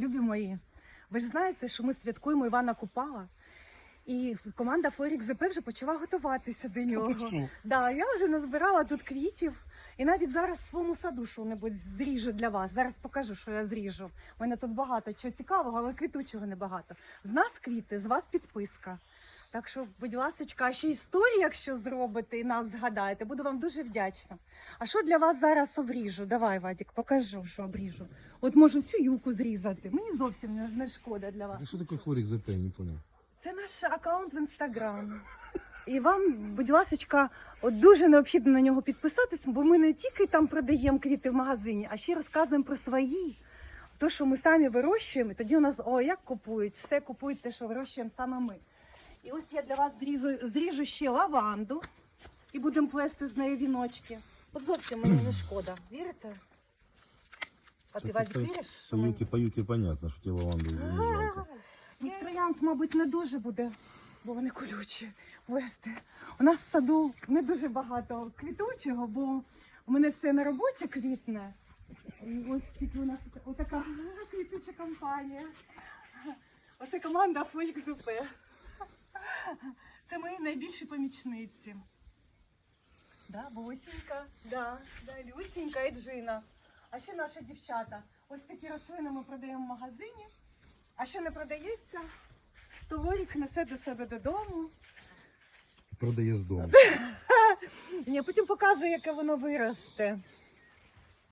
Любі мої, ви ж знаєте, що ми святкуємо Івана Купала. І команда Флорік ЗП вже почала готуватися до нього. Да, я вже назбирала тут квітів. І навіть зараз в своєму саду що-небудь зріжу для вас. Зараз покажу, що я зріжу. У мене тут багато чого цікавого, але квітучого небагато. З нас квіти, з вас підписка. Так що, будь ласка, а ще історію, якщо зробите і нас згадаєте, буду вам дуже вдячна. А що для вас зараз обріжу? Давай, Вадік, покажу, що обріжу. От можу цю юку зрізати. Мені зовсім не, не шкода для вас. А что такое Форик ЗП, я не понял. Це наш аккаунт в інстаграм. І вам, будь ласка, от дуже необхідно на нього підписатися, бо ми не тільки там продаємо квіти в магазині, а ще розказуємо про свої. То, що ми самі вирощуємо, і тоді у нас о, як купують, все купують те, що вирощуємо саме ми. І ось я для вас зрізу, зріжу ще лаванду і будемо плести з нею віночки. От зовсім мені не шкода. Вірите? А ти Вадик, віриш? що мені- юте, по понятно, что тебе лаванду не жалко. Ну, з троянд, мабуть, не дуже буде, бо вони колючі вести. У нас в саду не дуже багато квітучого, бо у мене все на роботі квітне. І ось тільки у нас отака квітуча компанія. Оце команда Флік ЗП. Це мої найбільші помічниці. Да, Бусінька, да, да, Люсінька і Джина. А ще наші дівчата. Ось такі рослини ми продаємо в магазині. А що не продається, то Лорік несе до себе додому. Продає з дому. Ні, потім показує, яке воно виросте.